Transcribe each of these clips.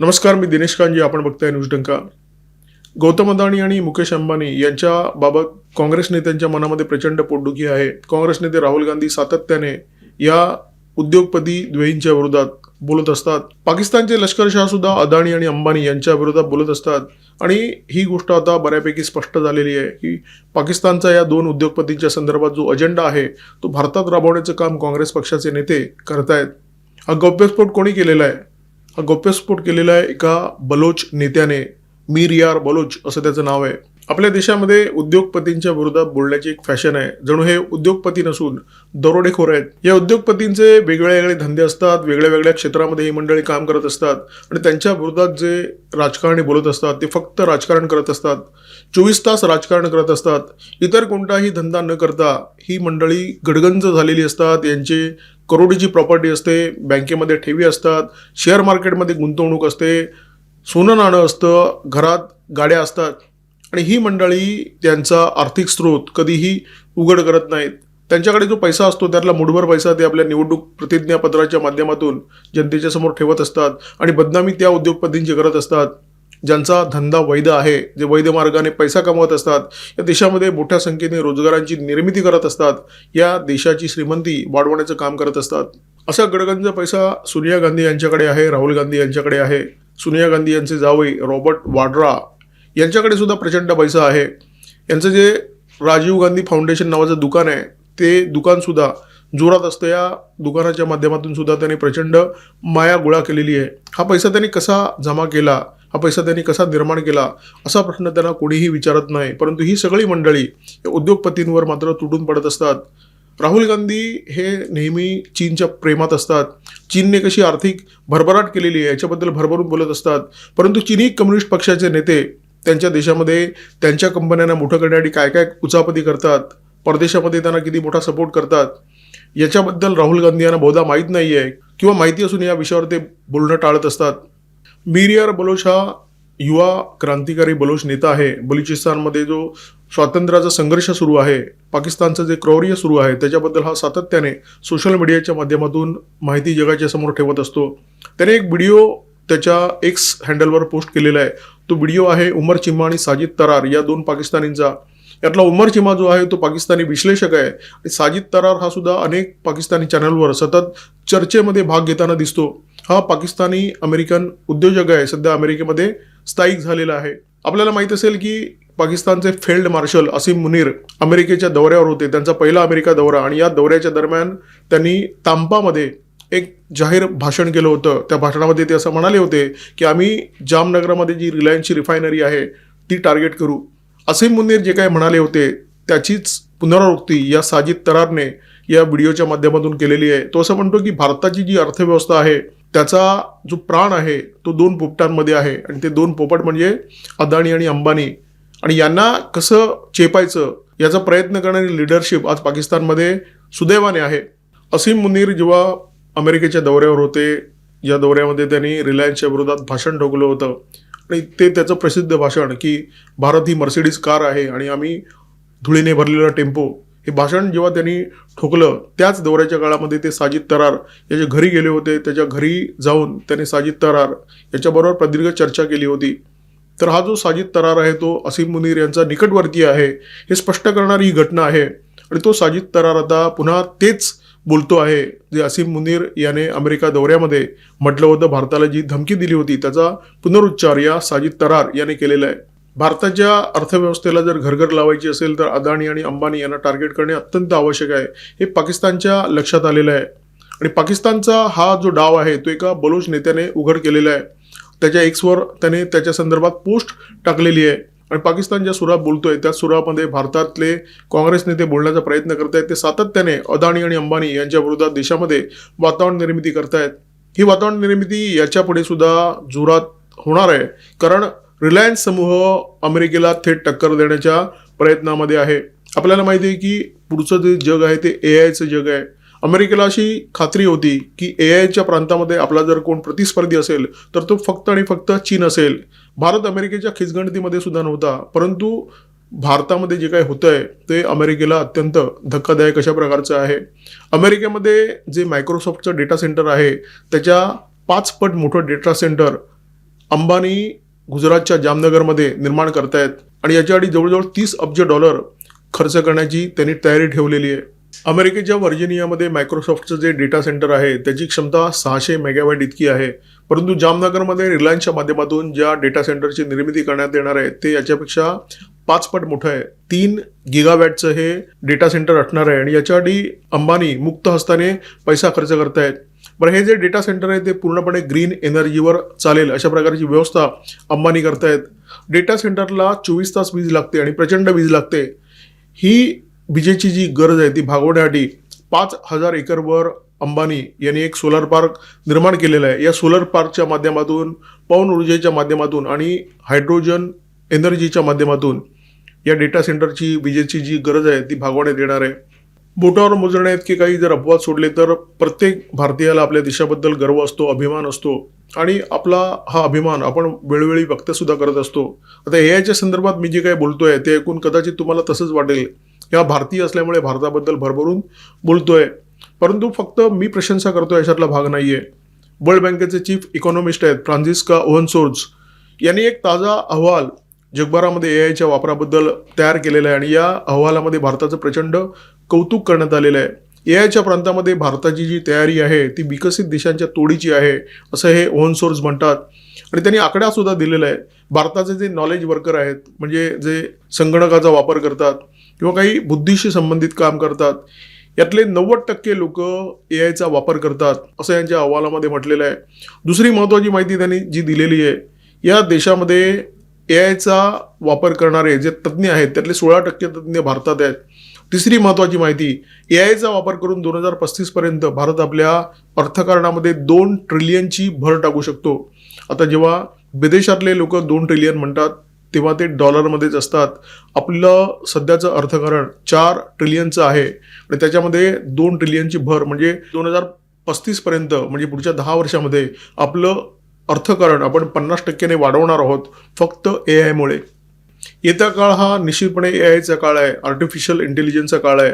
नमस्कार मी दिनेश कांजी आपण बघताय न्यूज डंका. गौतम अदानी आणि मुकेश अंबानी यांच्याबाबत काँग्रेस नेत्यांच्या मनामध्ये प्रचंड पोटदुखी आहे. काँग्रेस नेते राहुल गांधी सातत्याने या उद्योगपती द्वयींच्या विरोधात बोलत असतात. पाकिस्तानचे लष्करशाह सुद्धा अदानी आणि अंबानी यांच्या विरोधात बोलत असतात. आणि ही गोष्ट आता बऱ्यापैकी स्पष्ट झालेली आहे की पाकिस्तानचा या दोन उद्योगपतींच्या संदर्भात जो अजेंडा आहे तो भारतात राबवण्याचं काम काँग्रेस पक्षाचे नेते करतायत. हा गौप्यस्फोट कोणी केलेला आहे? हा गौप्यस्फोट केलेला आहे एका बलोच नेत्याने मीर यार बलोच असं त्याचं नाव आहे. आपल्या देशामध्ये उद्योगपतींच्या विरोधात बोलण्याची एक फॅशन आहे. जणू हे उद्योगपती नसून दरोडेखोर आहेत. या उद्योगपतींचे वेगळे वेगळे धंदे असतात वेगळ्या वेगळ्या क्षेत्रामध्ये ही मंडळी काम करत असतात आणि त्यांच्या विरोधात जे राजकारणी बोलत असतात ते फक्त राजकारण करत असतात. चोवीस तास राजकारण करत असतात. इतर कोणताही धंदा न करता ही मंडळी गडगंज झालेली असतात. यांचे करोडीची प्रॉपर्टी असते बँकेमध्ये ठेवी असतात शेअर मार्केटमध्ये गुंतवणूक असते सोनं नाणं असतं घरात गाड्या असतात. आणि ही मंडळी त्यांचा आर्थिक स्रोत कधीही उघड करत नाहीत. त्यांच्याकडे जो पैसा असतो त्यातला मुठभर पैसा ते आपल्या निवडणूक प्रतिज्ञापत्राच्या माध्यमातून जनतेच्या समोर ठेवत असतात आणि बदनामी त्या उद्योगपतींची करत असतात. ज्यांचा धंदा वैध आहे जे वैध मार्गाने पैसा कमवत असतात या देशामध्ये मोठ्या संख्येने रोजगारांची निर्मिती करत असतात या देशाची श्रीमंती वाढवण्याचं काम करत असतात. असा गडगंज पैसा सोनिया गांधी यांच्याकडे आहे राहुल गांधी यांच्याकडे आहे. सोनिया गांधी यांचे जावई रॉबर्ट वाड्रा यांच्याकडे सुद्धा प्रचंड पैसा आहे. यांचं जे राजीव गांधी फाउंडेशन नावाचं दुकान आहे ते दुकानसुद्धा जोरात असतं. या दुकानाच्या माध्यमातून सुद्धा त्यांनी प्रचंड माया गोळा केलेली आहे. हा पैसा त्यांनी कसा जमा केला? हा पैसा त्यांनी कसा निर्माण केला असा प्रश्न त्यांना कोणीही विचारत नाही. परंतु ही सगळी मंडळी उद्योगपतींवर मात्र तुटून पडत असतात. राहुल गांधी हे नेहमी चीनच्या प्रेमात असतात. चीनने कशी आर्थिक भरभराट केलेली आहे याच्याबद्दल भरभरून बोलत असतात. परंतु चिनी कम्युनिस्ट पक्षाचे नेते त्यांच्या देशामध्ये त्यांच्या कंपन्यांना मोठं करण्यासाठी काय काय उचापती करतात? परदेशामध्ये त्यांना किती मोठा सपोर्ट करतात? याच्याबद्दल राहुल गांधी यांना बहुधा माहीत नाही आहे किंवा माहिती असून या विषयावर ते बोलणं टाळत असतात. मीरियार बलोच हा युवा क्रांतिकारी बलोच नेता आहे. बलुचिस्तानमध्ये जो स्वातंत्र्याचा संघर्ष सुरू आहे पाकिस्तानचं जे क्रौर्य सुरू आहे त्याच्याबद्दल हा सातत्याने सोशल मीडियाच्या माध्यमातून माहिती जगाच्या समोर ठेवत असतो. त्याने एक व्हिडिओ त्याच्या एक्स हँडलवर पोस्ट केलेला आहे. तो व्हिडिओ आहे उमर चिम्मा आणि साजिद तरार या दोन पाकिस्तानींचा. यातला उमर चिमा जो आहे तो पाकिस्तानी विश्लेषक आहे. आणि साजिद तरार हा सुद्धा अनेक पाकिस्तानी चॅनलवर सतत चर्चेमध्ये भाग घेताना दिसतो. हा पाकिस्तानी अमेरिकन उद्योजक आहे. सध्या अमेरिकेमध्ये स्थायिक झालेला आहे. आपल्याला माहीत असेल की पाकिस्तानचे फील्ड मार्शल असीम मुनीर अमेरिकेच्या दौऱ्यावर होते. त्यांचा पहिला अमेरिका दौरा आणि या दौऱ्याच्या दरम्यान त्यांनी तांपामध्ये एक जाहीर भाषण केलं होतं. त्या भाषणामध्ये ते असं म्हणाले होते की आम्ही जामनगरामध्ये जी रिलायन्सची रिफायनरी आहे ती टार्गेट करू. असीम मुनीर जे काही म्हणाले होते त्याचीच पुनरावृत्ती या साजिद तरारने या व्हिडिओच्या माध्यमातून केलेली आहे. तो असं म्हणतो की भारताची जी अर्थव्यवस्था आहे त्याचा जो प्राण आहे तो दोन पोपटांमध्ये आहे. आणि ते दोन पोपट म्हणजे अदाणी आणि अंबानी. आणि यांना कसं चेपायचं याचा प्रयत्न करणारी लिडरशिप आज पाकिस्तानमध्ये सुदैवाने आहे. असीम मुनीर जेव्हा अमेरिकेच्या दौऱ्यावर होते या दौऱ्यामध्ये त्यांनी रिलायन्सच्या विरोधात भाषण ठोकलं होतं. आणि ते त्याचं प्रसिद्ध भाषण की भारत ही मर्सिडीज कार आहे आणि आम्ही धुळीने भरलेला टेम्पो. हे भाषण जेव्हा त्यांनी ठोकलं त्याच दौऱ्याच्या काळामध्ये ते साजिद तरार याच्या घरी गेले होते. त्याच्या घरी जाऊन त्यांनी साजिद तरार याच्याबरोबर प्रदीर्घ चर्चा केली होती. तर हा जो साजिद तरार आहे तो असीम मुनीर यांचा निकटवर्ती आहे हे स्पष्ट करणारी ही घटना आहे. आणि तो साजिद तरार आता पुन्हा तेच बोलतो आहे. जे असीम मुनीर याने अमेरिका दौऱ्यामध्ये म्हटलं होतं भारताला जी धमकी दिली होती त्याचा पुनरुच्चार या साजिद तरार याने केलेला आहे. भारताच्या अर्थव्यवस्थेला जर घरघर लावायची असेल तर अदानी आणि अंबानी यांना टार्गेट करणे अत्यंत आवश्यक आहे. हे पाकिस्तानच्या लक्षात आलेलं आहे. आणि पाकिस्तानचा हा जो डाव आहे तो एका बलोच नेत्याने उघड केलेला आहे. त्याच्या एक्सवर त्याने त्याच्या संदर्भात पोस्ट टाकलेली आहे. आणि पाकिस्तान ज्या सुरात बोलतोय त्या सुरामध्ये भारतातले काँग्रेस नेते बोलण्याचा प्रयत्न करतायत ते सातत्याने अदानी आणि अंबानी यांच्या विरोधात देशामध्ये वातावरण निर्मिती करतायत. ही वातावरण निर्मिती याच्यापुढे सुद्धा जोरात होणार आहे कारण रिलायन्स समूह अमेरिकेला थेट टक्कर देण्याच्या प्रयत्नामध्ये आहे. आपल्याला माहिती आहे की पुढचं जे जग आहे ते ए आयचं जग आहे. अमेरिकेला अशी खात्री होती की ए आयच्या प्रांतामध्ये आपला जर कोण प्रतिस्पर्धी असेल तर तो फक्त आणि फक्त चीन असेल. भारत अमेरिकेच्या खिचगणतीमध्ये सुद्धा नव्हता परंतु भारतामध्ये जे काही होतं आहे ते अमेरिकेला अत्यंत धक्कादायक अशा प्रकारचं आहे. अमेरिकेमध्ये जे मायक्रोसॉफ्टचं डेटा सेंटर आहे त्याच्या पाच पट मोठं डेटा सेंटर अंबानी गुजरातच्या जामनगरमध्ये निर्माण करतायत. आणि याच्यासाठी जवळजवळ तीस अब्ज डॉलर खर्च करण्याची त्यांनी तयारी ठेवलेली आहे. अमेरिकेच्या व्हर्जिनियामध्ये मायक्रोसॉफ्टचं जे डेटा सेंटर आहे त्याची क्षमता सहाशे मेगावॅट इतकी आहे. परंतु जामनगरमध्ये रिलायन्सच्या माध्यमातून ज्या डेटा सेंटरची निर्मिती करण्यात येणार आहे ते याच्यापेक्षा पाच पट मोठं आहे. तीन गिगावॅटचं हे डेटा सेंटर असणार आहे आणि याच्यासाठी अंबानी मुक्त हस्ताने पैसा खर्च करतायत. बरं हे जे डेटा सेंटर आहे ते पूर्णपणे ग्रीन एनर्जीवर चालेल अशा प्रकारची व्यवस्था अंबानी करतायत. डेटा सेंटरला चोवीस तास वीज लागते आणि प्रचंड वीज लागते. ही विजेची जी गरज आहे ती भागवण्यासाठी पाच हजार एकरवर अंबानी यांनी एक सोलर पार्क निर्माण केलेला आहे. या सोलर पार्कच्या माध्यमातून पवन ऊर्जेच्या माध्यमातून आणि हायड्रोजन एनर्जीच्या माध्यमातून या डेटा सेंटरची विजेची जी गरज आहे ती भागवण्यात येणार आहे. बोटावर मोजण्यात की काही जर अपवाद सोडले तर प्रत्येक भारतीयाला आपल्या देशाबद्दल गर्व असतो अभिमान असतो आणि आपला हा अभिमान आपण वेळोवेळी व्यक्तसुद्धा करत असतो. आता ए आयच्या संदर्भात मी जे काही बोलतोय ते ऐकून कदाचित तुम्हाला तसंच वाटेल. किंवा भारतीय असल्यामुळे भारताबद्दल भरभरून बोलतोय. परंतु फक्त मी प्रशंसा करतोय अशातला भाग नाही आहे वर्ल्ड बँकेचे चीफ इकॉनॉमिस्ट आहेत फ्रान्सिस्का ओहनसोर्स यांनी एक ताजा अहवाल जगभरामध्ये ए आयच्या वापराबद्दल तयार केलेला आहे आणि या अहवालामध्ये भारताचं प्रचंड कौतुक करण्यात आलेलं आहे. ए आयच्या प्रांतामध्ये भारताची जी तयारी आहे ती विकसित देशांच्या तोडीची आहे असं हे ओन सोर्स म्हणतात. आणि त्यांनी आकडा सुद्धा दिलेला आहे. भारताचे जे नॉलेज वर्कर आहेत म्हणजे जे संगणकाचा वापर करतात किंवा काही बुद्धीशी संबंधित काम करतात यातले नव्वद टक्के लोक ए आयचा वापर करतात असं यांच्या अहवालामध्ये म्हटलेलं आहे. दुसरी महत्त्वाची माहिती त्यांनी जी दिलेली आहे या देशामध्ये ए आयचा वापर करणारे जे तज्ज्ञ आहेत त्यातले सोळा टक्के तज्ज्ञ भारतात आहेत. तिसरी महत्त्वाची माहिती ए आयचा वापर करून दोन हजार पस्तीसपर्यंत भारत आपल्या अर्थकारणामध्ये दोन ट्रिलियनची भर टाकू शकतो. आता जेव्हा विदेशातले लोक दोन ट्रिलियन म्हणतात तेव्हा ते डॉलरमध्येच असतात. आपलं सध्याचं अर्थकारण चार ट्रिलियनचं आहे आणि त्याच्यामध्ये दोन ट्रिलियनची भर म्हणजे दोन हजार पस्तीसपर्यंत म्हणजे पुढच्या दहा वर्षामध्ये आपलं अर्थकारण आपण पन्नास टक्क्याने वाढवणार आहोत फक्त ए आयमुळे येत्या काळ हा निश्चितपणे ए आयचा काळ आहे आर्टिफिशियल इंटेलिजन्सचा काळ आहे.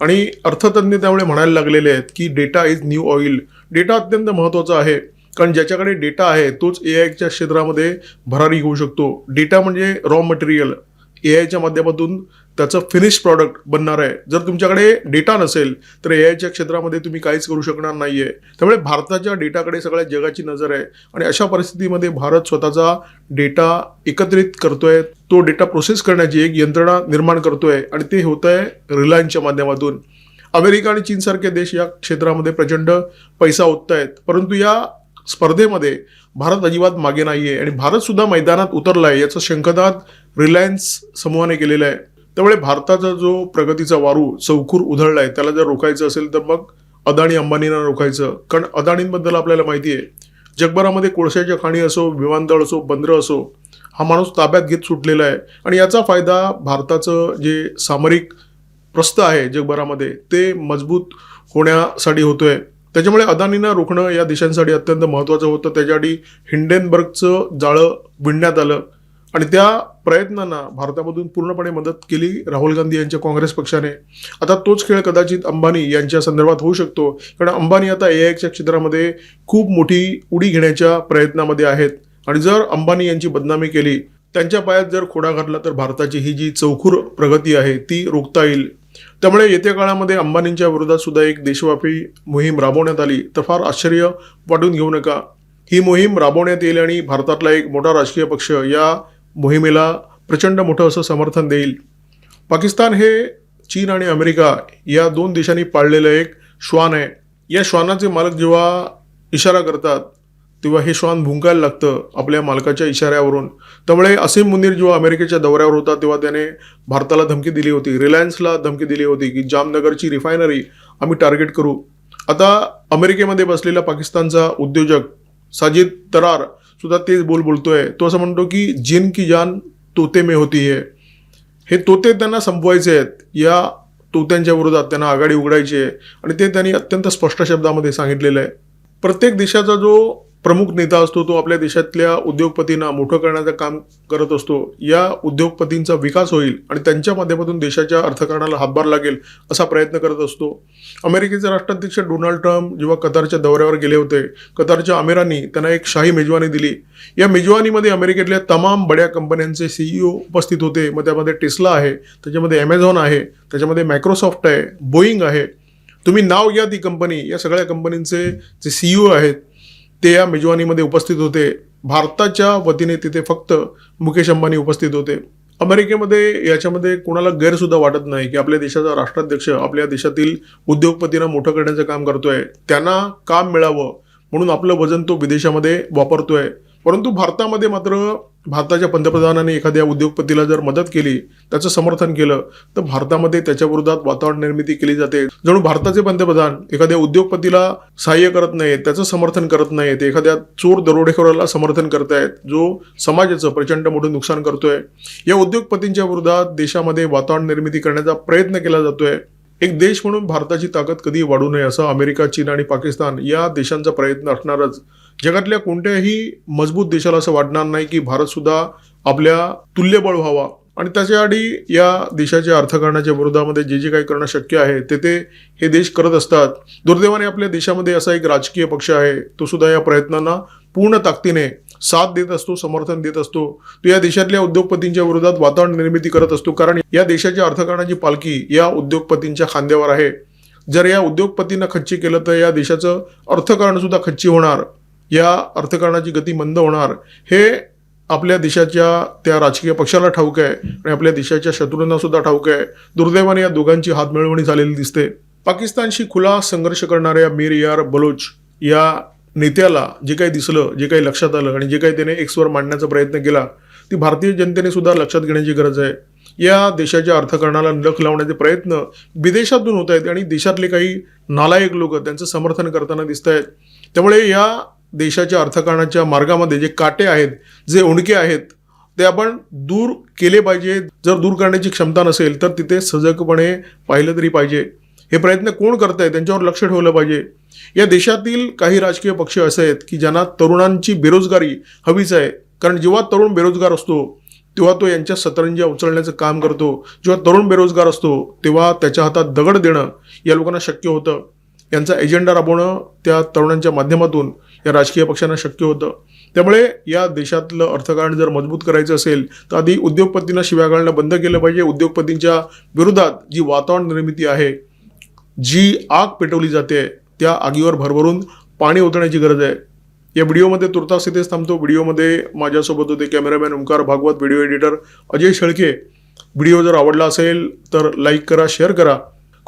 आणि अर्थतज्ञ त्यामुळे म्हणायला लागलेले आहेत की data is new oil data अत्यंत महत्त्वाचा आहे. कारण ज्याच्याकडे डेटा आहे तोच ए आयच्या क्षेत्रामध्ये भरारी घेऊ शकतो. डेटा म्हणजे रॉ मटेरियल ए आयच्या माध्यमातून त्याचं फिनिश प्रॉडक्ट बनणार आहे. जर तुमच्याकडे डेटा नसेल तर ए आयच्या क्षेत्रामध्ये तुम्ही काहीच करू शकणार नाही आहे त्यामुळे भारताच्या डेटाकडे सगळ्या जगाची नजर आहे. आणि अशा परिस्थितीमध्ये भारत स्वतःचा डेटा एकत्रित करतोय. तो डेटा प्रोसेस करण्याची एक यंत्रणा निर्माण करतोय. आणि ते होत आहे रिलायन्सच्या माध्यमातून. अमेरिका आणि चीनसारखे देश या क्षेत्रामध्ये प्रचंड पैसा ओतत आहेत परंतु या स्पर्धेमध्ये भारत अजिबात मागे नाही आहे आणि भारतसुद्धा मैदानात उतरला आहे याचं शंखनाद रिलायन्स समूहाने केलेलं आहे. त्यामुळे भारताचा जो प्रगतीचा वारू चौखूर उधळला आहे त्याला जर रोखायचं असेल तर मग अदाणी अंबानींना रोखायचं. कारण अदाणींबद्दल आपल्याला माहिती आहे. जगभरामध्ये कोळशाच्या खाणी असो विमानतळ असो बंदरं असो हा माणूस ताब्यात घेत सुटलेला आहे. आणि याचा फायदा भारताचं जे सामरिक प्रस्थ आहे जगभरामध्ये ते मजबूत होण्यासाठी होतोय. त्याच्यामुळे अदानींना रोखणं या देशांसाठी अत्यंत महत्त्वाचं होतं. त्याच्यासाठी हिंडेनबर्गचं जाळं विणण्यात आलं. आणि त्या प्रयत्नांना भारतामधून पूर्णपणे मदत केली राहुल गांधी यांच्या काँग्रेस पक्षाने. आता तोच खेळ कदाचित अंबानी यांच्या संदर्भात होऊ शकतो. कारण अंबानी आता ए आयच्या क्षेत्रामध्ये खूप मोठी उडी घेण्याच्या प्रयत्नामध्ये आहेत. आणि जर अंबानी यांची बदनामी केली त्यांच्या पायात जर खोडा घातला तर भारताची ही जी चौखूर प्रगती आहे ती रोखता येईल. त्यामुळे येत्या काळामध्ये अंबानींच्या विरोधात सुद्धा एक देशव्यापी मोहीम राबवण्यात आली. तर फार आश्चर्य वाटून घेऊ नका. ही मोहीम राबवण्यात येईल आणि भारतातला एक मोठा राजकीय पक्ष या मोहिमेला प्रचंड मोठं असं समर्थन देईल. पाकिस्तान हे चीन आणि अमेरिका या दोन देशांनी पाळलेलं एक श्वान आहे. या श्वानाचे मालक जेव्हा इशारा करतात तेव्हा हे श्वान भुंकायला लागतं आपल्या मालकाच्या इशाऱ्यावरून. त्यामुळे असीम मुनीर जेव्हा अमेरिकेच्या दौऱ्यावर होता तेव्हा त्याने भारताला धमकी दिली होती. रिलायन्सला धमकी दिली होती की जामनगरची रिफायनरी आम्ही टार्गेट करू. आता अमेरिकेमध्ये बसलेला पाकिस्तानचा उद्योजक साजिद तरार सुद्धा तेच बोल बोलतोय. तो असं म्हणतो की जिन की जान तोते में होती है. हे तोते त्यांना संपवायचे आहेत. या तोत्यांच्या विरोधात त्यांना आघाडी उघडायची आहे. आणि ते त्यांनी अत्यंत स्पष्ट शब्दामध्ये सांगितलेलं आहे. प्रत्येक देशाचा जो प्रमुख नेता असतो तो आपल्या देशातल्या उद्योगपतींना मोठं करण्याचं काम करत असतो. या उद्योगपतींचा विकास होईल आणि त्यांच्या माध्यमातून देशाच्या अर्थकारणाला हातभार लागेल असा प्रयत्न करत असतो. अमेरिकेचे राष्ट्राध्यक्ष डोनाल्ड ट्रम्प जेव्हा कतारच्या दौऱ्यावर गेले होते कतारच्या अमेरांनी त्यांना एक शाही मेजवानी दिली. या मेजवानीमध्ये अमेरिकेतल्या तमाम बड्या कंपन्यांचे सीईओ उपस्थित होते. मग त्यामध्ये टेस्ला आहे त्याच्यामध्ये ॲमेझॉन आहे त्याच्यामध्ये मायक्रोसॉफ्ट आहे बोईंग आहे. तुम्ही नाव घ्या ती कंपनी. या सगळ्या कंपनींचे जे सीईओ आहेत ते या मेजवानीमध्ये उपस्थित होते. भारताच्या वतीने तिथे फक्त मुकेश अंबानी उपस्थित होते. अमेरिकेमध्ये याच्यामध्ये कोणाला गैरसुद्धा वाटत नाही की आपल्या देशाचा राष्ट्राध्यक्ष आपल्या देशातील उद्योगपतींना मोठं करण्याचं काम करतोय. त्यांना काम मिळावं म्हणून आपलं वजन तो विदेशामध्ये वापरतोय. परंतु भारतामध्ये मात्र भारताच्या पंतप्रधानांनी एखाद्या उद्योगपतीला जर मदत केली त्याचं समर्थन केलं तर भारतामध्ये त्याच्या विरोधात वातावरण निर्मिती केली जाते. जणू भारताचे पंतप्रधान एखाद्या उद्योगपतीला सहाय्य करत नाहीत त्याचं समर्थन करत नाहीत एखाद्या चोर दरोडेखोराला समर्थन करतायत जो समाजाचं प्रचंड मोठं नुकसान करतोय या उद्योगपतींच्या विरोधात देशामध्ये वातावरण निर्मिती करण्याचा प्रयत्न केला जातोय. एक देश म्हणून भारताची ताकद कधी वाढू नये असा अमेरिका चीन आणि पाकिस्तान या देशांचा प्रयत्न असणारच. जगातल्या कोणत्याही मजबूत देशाला असं वाटणार नाही की भारत सुद्धा आपल्या तुल्यबळ व्हावा. आणि त्याच्याआधी या देशाच्या अर्थकारणाच्या विरोधामध्ये जे जे काही करणं शक्य आहे ते ते हे देश करत असतात. दुर्दैवाने आपल्या देशामध्ये असा एक राजकीय पक्ष आहे तो सुद्धा या प्रयत्नांना पूर्ण ताकदीने साथ देत असतो समर्थन देत असतो. तो या देशातल्या उद्योगपतींच्या विरोधात वातावरण निर्मिती करत असतो. कारण या देशाच्या अर्थकारणाची पालखी या उद्योगपतींच्या खांद्यावर आहे. जर या उद्योगपतींना खच्ची केलं तर या देशाचं अर्थकारण सुद्धा खच्ची होणार. या अर्थकारणाची गती मंद होणार हे आपल्या देशाच्या त्या राजकीय पक्षाला ठाऊक आहे आणि आपल्या देशाच्या शत्रूंना सुद्धा ठाऊक आहे. दुर्दैवाने या दोघांची हातमिळवणी झालेली दिसते. पाकिस्तानशी खुला संघर्ष करणाऱ्या मीर यार बलोच या नेत्याला जे काही दिसलं जे काही लक्षात आलं आणि जे काही त्याने एक्सवर मांडण्याचा प्रयत्न केला ती भारतीय जनतेने सुद्धा लक्षात घेण्याची गरज आहे. या देशाच्या अर्थकारणाला नख लावण्याचे प्रयत्न विदेशातून होत आहेत आणि देशातले काही नालायक लोक त्यांचं समर्थन करताना दिसत आहेत. त्यामुळे या देशाच्या अर्थकारणाच्या मार्गामध्ये जे काटे आहेत जे ओंडके आहेत ते आपण दूर केले पाहिजे. जर दूर करण्याची क्षमता नसेल तर तिथे सजगपणे पाहिलं तरी पाहिजे. हे प्रयत्न कोण करत आहे त्यांच्यावर लक्ष ठेवलं पाहिजे. या देशातील काही राजकीय पक्ष असे आहेत की ज्यांना तरुणांची बेरोजगारी हवीच आहे. कारण जेव्हा तरुण बेरोजगार असतो तेव्हा तो यांच्या सतरंज्या उचलण्याचं काम करतो. जेव्हा तरुण बेरोजगार असतो तेव्हा त्याच्या हातात दगड देणं या लोकांना शक्य होतं. यांचा एजेंडा राबवणं त्या तरुणांच्या माध्यमातून या राजकीय पक्षांना शक्य होतं. त्यामुळे या देशातलं अर्थकारण जर मजबूत करायचं असेल तर आधी उद्योगपतींना शिव्या घालणं बंद केलं पाहिजे. उद्योगपतींच्या विरोधात जी वातावरण निर्मिती आहे जी आग पेटवली जाते त्या आगीवर भरभरून पाणी ओतण्याची गरज आहे. या व्हिडिओमध्ये तुर्तास इथेच थांबतो. व्हिडिओमध्ये माझ्यासोबत होते cameraman Omkar Bhagwat video editor Ajay Shelke. Video जर आवडला असेल तर लाईक करा शेअर करा.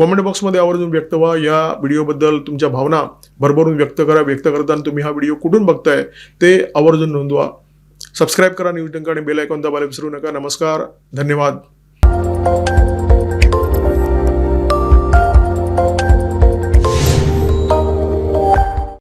कॉमेंट बॉक्समध्ये आवर्जून व्यक्त व्हा. या व्हिडिओबद्दल तुमच्या भावना भरभरून व्यक्त करा. व्यक्त करताना तुम्ही हा व्हिडिओ कुठून बघताय ते आवर्जून नोंदवा. सबस्क्राईब करा न्यूज टंका आणि बेल आयकॉन दाबायला विसरू नका. नमस्कार. धन्यवाद.